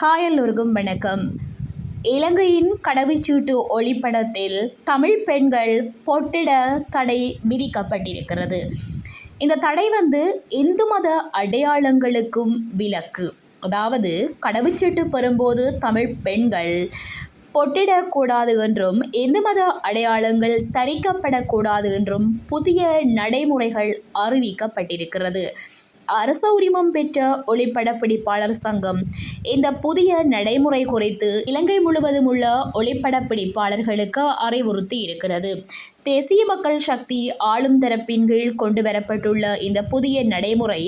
Hi எல்லோருக்கும் வணக்கம். இலங்கையின் கடவுச்சீட்டு ஒளிப்படத்தில் தமிழ் பெண்கள் பொட்டிட தடை விதிக்கப்பட்டிருக்கிறது. இந்த தடை வந்து இந்து மத அடையாளங்களுக்கும் விலக்கு. அதாவது கடவுச்சீட்டு பெறும்போது தமிழ் பெண்கள் பொட்டிடக்கூடாது என்றும் இந்து மத அடையாளங்கள் தரிக்கப்படக்கூடாது என்றும் புதிய நடைமுறைகள் அறிவிக்கப்பட்டிருக்கிறது. அரச உரிமம் பெற்ற ஒளிப்படப்பிடிப்பாளர் சங்கம். இந்த புதிய நடைமுறை குறித்து இலங்கை முழுவதும் உள்ள ஒளிப்படப்பிடிப்பாளர்களுக்கு அறிவுறுத்தி இருக்கிறது தேசிய மக்கள் சக்தி ஆளும் தரப்பின் கீழ் கொண்டு வரப்பட்டுள்ள இந்த புதிய நடைமுறை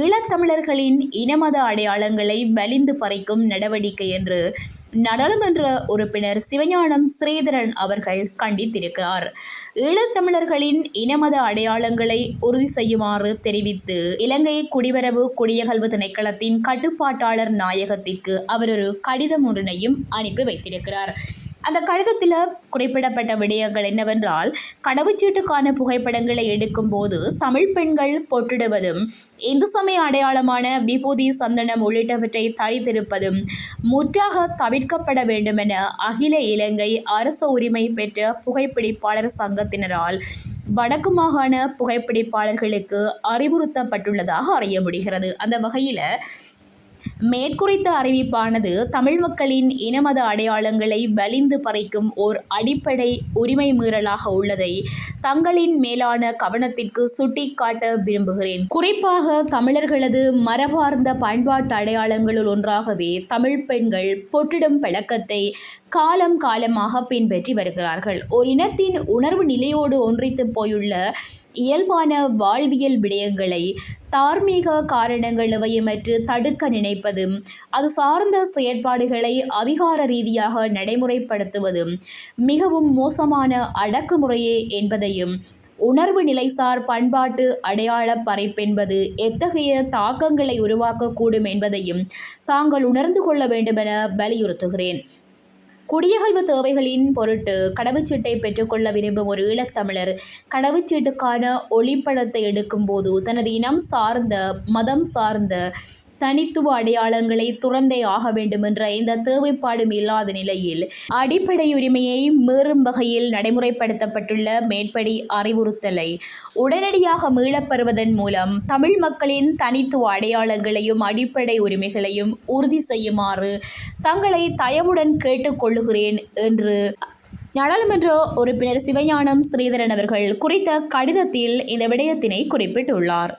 ஈழத்தமிழர்களின் இனமத அடையாளங்களை வலிந்து பறிக்கும் நடவடிக்கை என்று நாடாளுமன்ற உறுப்பினர் சிவஞானம் ஸ்ரீதரன் அவர்கள் கண்டித்திருக்கிறார். ஈழத்தமிழர்களின் இனமத அடையாளங்களை உறுதி செய்யுமாறு தெரிவித்து இலங்கை குடிவரவு குடியகல்வு திணைக்களத்தின் கட்டுப்பாட்டாளர் நாயகத்திற்கு அவர் ஒரு கடிதம் ஒன்றினையும் அனுப்பி வைத்திருக்கிறார். அந்த கடிதத்தில் குறிப்பிடப்பட்ட விடயங்கள் என்னவென்றால் கடவுச்சீட்டுக்கான புகைப்படங்களை எடுக்கும்போது தமிழ் பெண்கள் பொட்டிடுவதும் இந்து சமய அடையாளமான விபூதி சந்தனம் உள்ளிட்டவற்றை தரித்திருப்பதும் முற்றாக தவிர்க்கப்பட வேண்டும் என அகில இலங்கை அரச உரிமை பெற்ற புகைப்பிடிப்பாளர் சங்கத்தினரால் வடக்கு மாகாண புகைப்பிடிப்பாளர்களுக்கு அறிவுறுத்தப்பட்டுள்ளதாக அறிய முடிகிறது. அந்த வகையில் மேற்குறித்த அறிவிப்பானது தமிழ் மக்களின் இனமத அடையாளங்களை வலிந்து பறிக்கும் ஓர் அடிப்படை உரிமை மீறலாக உள்ளதை தங்களின் மேலான கவனத்திற்கு சுட்டிக்காட்ட விரும்புகிறேன். குறிப்பாக தமிழர்களது மரபார்ந்த பண்பாட்டு அடையாளங்களுள் ஒன்றாகவே தமிழ் பெண்கள் பொட்டிடும் பழக்கத்தை காலம் காலமாக பின்பற்றி வருகிறார்கள். ஒரு இனத்தின் உணர்வு நிலையோடு ஒன்றித்து போயுள்ள இயல்பான வாழ்வியல் விடயங்களை தார்மீக காரணங்கள் எவையுமற்று தடுக்க நினைப்பதும் அது சார்ந்த செயற்பாடுகளை அதிகார ரீதியாக நடைமுறைப்படுத்துவதும் மிகவும் மோசமான அடக்குமுறையே என்பதையும் உணர்வு நிலைசார் பண்பாட்டு அடையாள பறைப்பென்பது எத்தகைய தாக்கங்களை உருவாக்கக்கூடும் என்பதையும் தாங்கள் உணர்ந்து கொள்ள வேண்டுமென வலியுறுத்துகிறேன். குடியகல்வு தேவைகளின் பொருட்டு கடவுச்சீட்டை பெற்றுக்கொள்ள விரும்பும் ஒரு ஈழத்தமிழர் கடவுச்சீட்டுக்கான ஒளிப்படத்தை எடுக்கும்போது தனது இனம் சார்ந்த மதம் சார்ந்த தனித்துவ அடையாளங்களை துறந்தே ஆக வேண்டும் என்ற இந்த தேவைப்பாடும் இல்லாத நிலையில் அடிப்படை உரிமையை மீறும் வகையில் நடைமுறைப்படுத்தப்பட்டுள்ள மேற்படி அறிவுறுத்தலை உடனடியாக மீளப்பெறுவதன் மூலம் தமிழ் மக்களின் தனித்துவ அடையாளங்களையும் அடிப்படை உரிமைகளையும் உறுதி செய்யுமாறு தங்களை தயவுடன் கேட்டுக்கொள்ளுகிறேன் என்று நாடாளுமன்ற உறுப்பினர் சிவஞானம் ஸ்ரீதரன் அவர்கள் குறித்த கடிதத்தில் இந்த விடயத்தினை குறிப்பிட்டுள்ளார்.